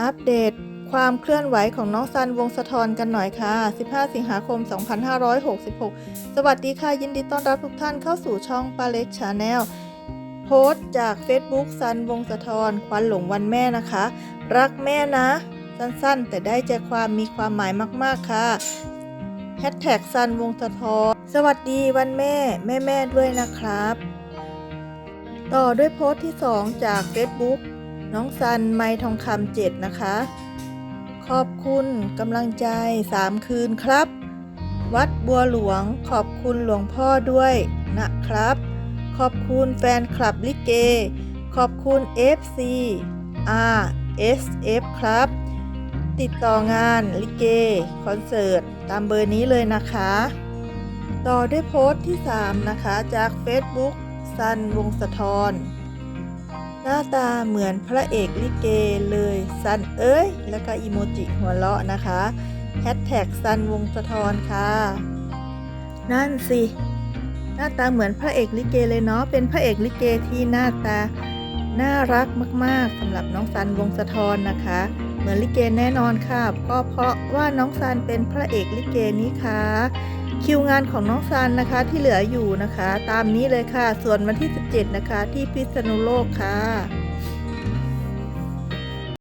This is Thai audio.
อัปเดตความเคลื่อนไหวของน้องซันวงศธรกันหน่อยค่ะ 15 สิงหาคม 2566 สวัสดีค่ะ ยินดีต้อนรับทุกท่านเข้าสู่ช่องปาเล็กชาแนลโพสต์จาก Facebook ซันวงศธรควันหลงวันแม่นะคะ รักแม่นะ สั้นๆ แต่ได้ใจความมีความหมายมากๆค่ะแฮชแท็กซันวงศธรสวัสดีวันแม่ แม่แม่ๆด้วยนะครับ ต่อด้วยโพสต์ที่ 2 จาก Facebook น้องซันไมทองคำเจ็ดนะคะ ขอบคุณกำลังใจ3คืนครับ วัดบัวหลวงขอบคุณหลวงพ่อด้วยนะครับ ขอบคุณแฟนคลับลิเก ขอบคุณ FC RSF ครับ ติดต่องานลิเก คอนเสิร์ต ตามเบอร์นี้เลยนะคะ ต่อด้วยโพสต์ที่ 3 นะคะ จาก Facebook ซันวงศธร หน้าตาเหมือนพระเอกลิเกเลยซันเอ้ย แล้วก็อีโมจิหัวเราะนะคะแฮชแท็กซันวงศธรค่ะ นั่นสิ หน้าตาเหมือนพระเอกลิเกเลยเนาะเป็นพระเอกลิเกที่หน้าตาน่ารักมากๆสำหรับน้องซันวงศธรนะคะ เหมือนลิเกแน่นอนค่ะก็เพราะว่าน้องซันเป็นพระเอกลิเกนี้ค่ะ คิวงานของน้องซันนะคะที่เหลืออยู่นะคะ ตามนี้เลยค่ะ ส่วนวันที่ 17 นะคะ ที่พิษณุโลกค่ะ